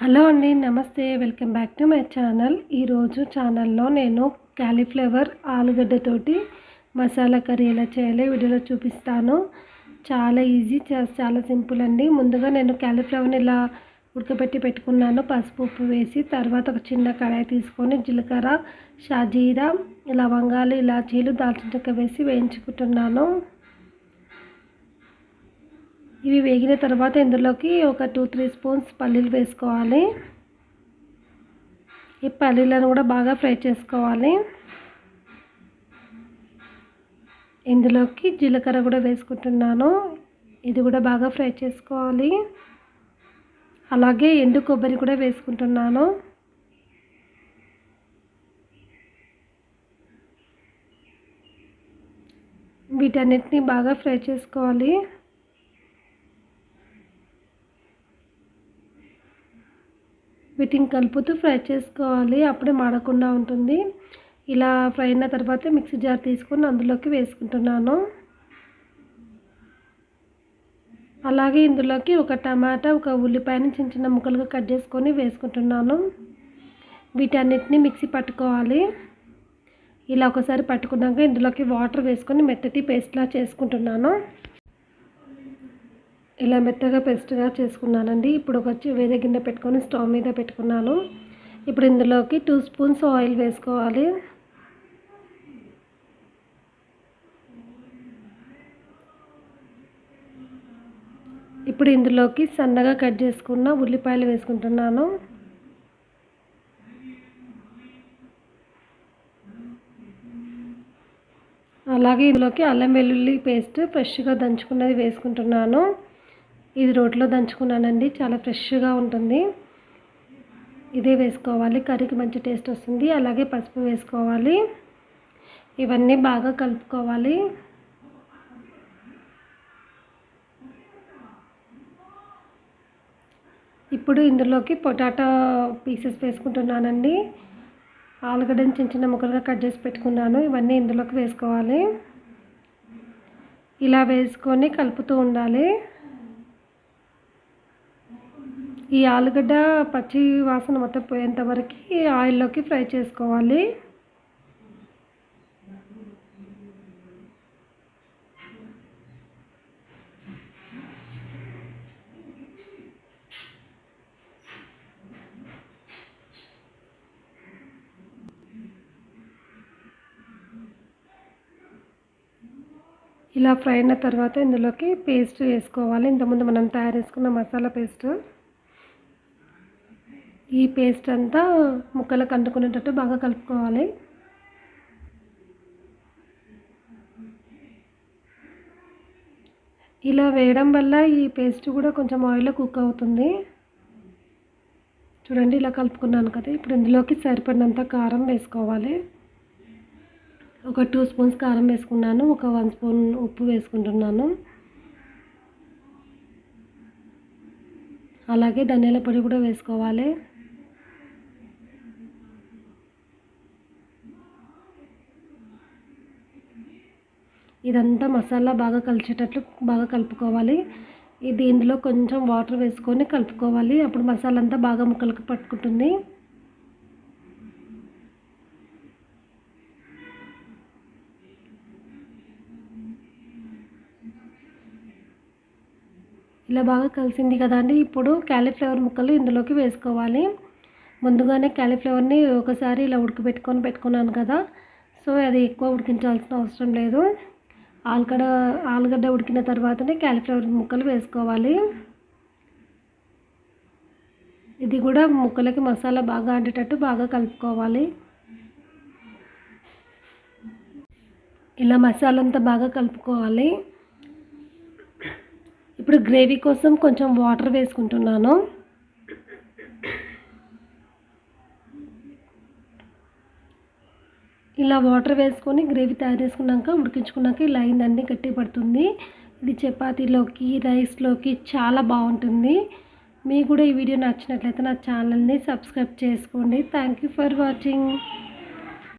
Hello అండి నమస్తే. Welcome back to my channel. ఈరోజు ఛానల్లో నేను క్యాలీఫ్లవర్ ఆలుగడ్డతోటి మసాలా కర్రీ ఎలా చేయాలో వీడియోలో చూపిస్తాను. చాలా ఈజీ చాలా సింపుల్ అండి. ముందుగా నేను క్యాలీఫ్లవర్ని ఇలా ఉడకబెట్టి పెట్టుకున్నాను. పసుపు ఉప్పు వేసి తర్వాత ఒక చిన్న కడాయి తీసుకొని జీలకర్ర షాజీరా లవంగాలు ఇలాచీలు దాల్చిన చెక్క వేసి వేయించుకుంటున్నాను. ఇవి వేగిన తర్వాత ఇందులోకి ఒక టూ త్రీ స్పూన్స్ పల్లీలు వేసుకోవాలి. ఈ పల్లీలను కూడా బాగా ఫ్రై చేసుకోవాలి. ఇందులోకి జీలకర్ర కూడా వేసుకుంటున్నాను. ఇది కూడా బాగా ఫ్రై చేసుకోవాలి. అలాగే ఎండు కొబ్బరి కూడా వేసుకుంటున్నాను. వీటన్నిటిని బాగా ఫ్రై చేసుకోవాలి. వీటిని కలుపుతూ ఫ్రై చేసుకోవాలి. అప్పుడే మాడకుండా ఉంటుంది. ఇలా ఫ్రై అయిన తర్వాత మిక్సీ జార్ తీసుకొని అందులోకి వేసుకుంటున్నాను. అలాగే ఇందులోకి ఒక టమాటా ఒక ఉల్లిపాయని చిన్న చిన్న ముక్కలుగా కట్ చేసుకొని వేసుకుంటున్నాను. వీటన్నిటిని మిక్సీ పట్టుకోవాలి. ఇలా ఒకసారి పట్టుకున్నాక ఇందులోకి వాటర్ వేసుకొని మెత్తటి పేస్ట్లా చేసుకుంటున్నాను. ఇలా మెత్తగా పేస్ట్గా చేసుకున్నానండి. ఇప్పుడు ఒక చి- వేరే గిన్నె పెట్టుకొని స్టవ్ మీద పెట్టుకున్నాను. ఇప్పుడు ఇందులోకి టూ స్పూన్స్ ఆయిల్ వేసుకోవాలి. ఇప్పుడు ఇందులోకి సన్నగా కట్ చేసుకున్న ఉల్లిపాయలు వేసుకుంటున్నాను. అలాగే ఇందులోకి అల్లం వెల్లుల్లి పేస్ట్ ఫ్రెష్గా దంచుకున్నది వేసుకుంటున్నాను. ఇది రోట్లో దంచుకున్నానండి. చాలా ఫ్రెష్గా ఉంటుంది. ఇదే వేసుకోవాలి. కర్రీకి మంచి టేస్ట్ వస్తుంది. అలాగే పసుపు వేసుకోవాలి. ఇవన్నీ బాగా కలుపుకోవాలి. ఇప్పుడు ఇందులోకి పొటాటో పీసెస్ వేసుకుంటున్నానండి. ఆలుగడ్డని చిన్న చిన్న ముక్కలుగా కట్ చేసి పెట్టుకున్నాను. ఇవన్నీ ఇందులోకి వేసుకోవాలి. ఇలా వేసుకొని కలుపుతూ ఉండాలి. ఈ ఆలుగడ్డ పచ్చి వాసన మొత్తం పోయేంతవరకు ఆయిల్లోకి ఫ్రై చేసుకోవాలి. ఇలా ఫ్రై అయిన తర్వాత ఇందులోకి పేస్ట్ వేసుకోవాలి. ఇంతకుముందు మనం తయారు చేసుకున్న మసాలా పేస్ట్. ఈ పేస్ట్ అంతా ముక్కలకు అంటుకునేటట్టు బాగా కలుపుకోవాలి. ఇలా వేయడం వల్ల ఈ పేస్ట్ కూడా కొంచెం ఆయిల్లో కుక్ అవుతుంది. చూడండి ఇలా కలుపుకున్నాను కదా. ఇప్పుడు ఇందులోకి సరిపడినంత కారం వేసుకోవాలి. ఒక టూ స్పూన్స్ కారం వేసుకున్నాను. ఒక వన్ స్పూన్ ఉప్పు వేసుకుంటున్నాను. అలాగే ధనియాల పొడి కూడా వేసుకోవాలి. ఇదంతా మసాలా బాగా కలిసేటట్లు బాగా కలుపుకోవాలి. ఇది ఇందులో కొంచెం వాటర్ వేసుకొని కలుపుకోవాలి. అప్పుడు మసాలా అంతా బాగా ముక్కలకు పట్టుకుంటుంది. ఇలా బాగా కలిసింది కదా అండి. ఇప్పుడు క్యాలీఫ్లవర్ ముక్కలు ఇందులోకి వేసుకోవాలి. ముందుగానే క్యాలీఫ్లవర్ని ఒకసారి ఇలా ఉడకబెట్టుకొని పెట్టుకున్నాను కదా. సో అది ఎక్కువ ఉడికించాల్సిన అవసరం లేదు. ఆలుగడ్డ ఆలుగడ్డ ఉడికిన తర్వాతనే క్యాలీఫ్లవర్ ముక్కలు వేసుకోవాలి. ఇది కూడా ముక్కలకి మసాలా బాగా అంటేటట్టు బాగా కలుపుకోవాలి. ఇలా మసాలా అంతా బాగా కలుపుకోవాలి. ఇప్పుడు గ్రేవీ కోసం కొంచెం వాటర్ వేసుకుంటున్నాను. ఇలా వాటర్ వేసుకొని గ్రేవీ తయారు చేసుకున్నాక ఉడికించుకున్నాక ఇలా అయిందండి గట్టి పడుతుంది. ఇది చపాతీలోకి రైస్లోకి చాలా బాగుంటుంది. మీకు కూడా ఈ వీడియో నచ్చినట్లయితే నా ఛానల్ని సబ్స్క్రైబ్ చేసుకోండి. Thank you for watching